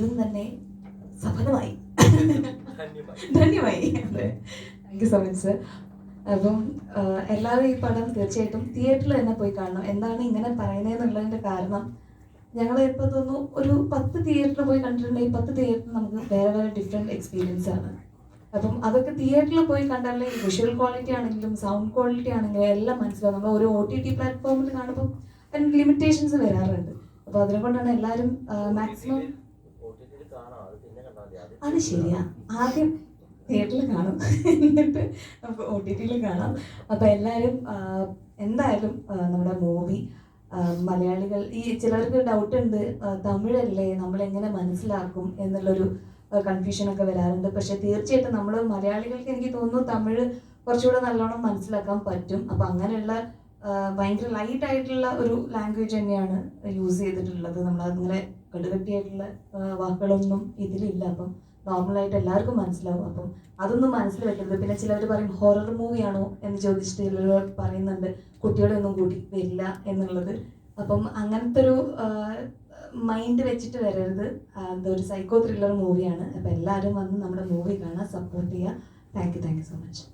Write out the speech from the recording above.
ഇതും തന്നെ സഫലമായി. ധന്യമായി. Thank you so much sir അപ്പം എല്ലാവരും ഈ പടം തീർച്ചയായിട്ടും തിയേറ്ററിൽ തന്നെ പോയി കാണണം. എന്താണ് ഇങ്ങനെ പറയുന്നതെന്നുള്ളതിന്റെ കാരണം ഞങ്ങൾ ഇപ്പോൾ തോന്നുന്നു ഒരു പത്ത് തിയേറ്ററിൽ പോയി കണ്ടിട്ടുണ്ടെങ്കിൽ പത്ത് തിയേറ്ററിൽ നമുക്ക് വേറെ വേറെ ഡിഫറെന്റ് എക്സ്പീരിയൻസ് ആണ്. അപ്പം അതൊക്കെ തിയേറ്ററിൽ പോയി കണ്ടാലേ വിഷ്വൽ ക്വാളിറ്റി ആണെങ്കിലും സൗണ്ട് ക്വാളിറ്റി ആണെങ്കിലും എല്ലാം മനസ്സിലാവും. നമ്മൾ ഒരു ഒ ടി ടി പ്ലാറ്റ്ഫോമിൽ കാണുമ്പോൾ അതിന് ലിമിറ്റേഷൻസ് വരാറുണ്ട്. അപ്പോൾ അതിനെ കൊണ്ടാണ് എല്ലാവരും മാക്സിമം അത് ശരിയാ. ആദ്യം തിയേറ്ററിൽ കാണും. എന്നിട്ട് നമുക്ക് ഒ ടി ടിയിൽ കാണാം. അപ്പോൾ എല്ലാവരും എന്തായാലും നമ്മുടെ മൂവി മലയാളികൾ ഈ ചിലർക്ക് ഡൗട്ട് ഉണ്ട് തമിഴല്ലേ നമ്മൾ എങ്ങനെ മനസ്സിലാക്കും എന്നുള്ളൊരു കൺഫ്യൂഷൻ ഒക്കെ വരാറുണ്ട്. പക്ഷെ തീർച്ചയായിട്ടും നമ്മൾ മലയാളികൾക്ക് എനിക്ക് തോന്നുന്നു തമിഴ് കുറച്ചുകൂടെ നല്ലോണം മനസ്സിലാക്കാൻ പറ്റും. അപ്പം അങ്ങനെയുള്ള ഭയങ്കര ലൈറ്റ് ആയിട്ടുള്ള ഒരു ലാംഗ്വേജ് തന്നെയാണ് യൂസ് ചെയ്തിട്ടുള്ളത്. നമ്മൾ അങ്ങനെ കടുകട്ടിയായിട്ടുള്ള വാക്കുകളൊന്നും ഇതിലില്ല. അപ്പം നോർമലായിട്ട് എല്ലാവർക്കും മനസ്സിലാവും. അപ്പം അതൊന്നും മനസ്സിൽ വെക്കരുത്. പിന്നെ ചിലവർ പറയും ഹൊറർ മൂവിയാണോ എന്ന് ചോദിച്ചിട്ട് ചിലർ പറയുന്നുണ്ട് കുട്ടികളെ ഒന്നും കൂടി വരില്ല എന്നുള്ളത്. അപ്പം അങ്ങനത്തെ ഒരു മൈൻഡ് വെച്ചിട്ട് വരരുത്. അതൊരു സൈക്കോ ത്രില്ലർ മൂവിയാണ് അപ്പം എല്ലാവരും വന്ന് നമ്മുടെ മൂവി കാണാൻ സപ്പോർട്ട് ചെയ്യുക. Thank you thank you so much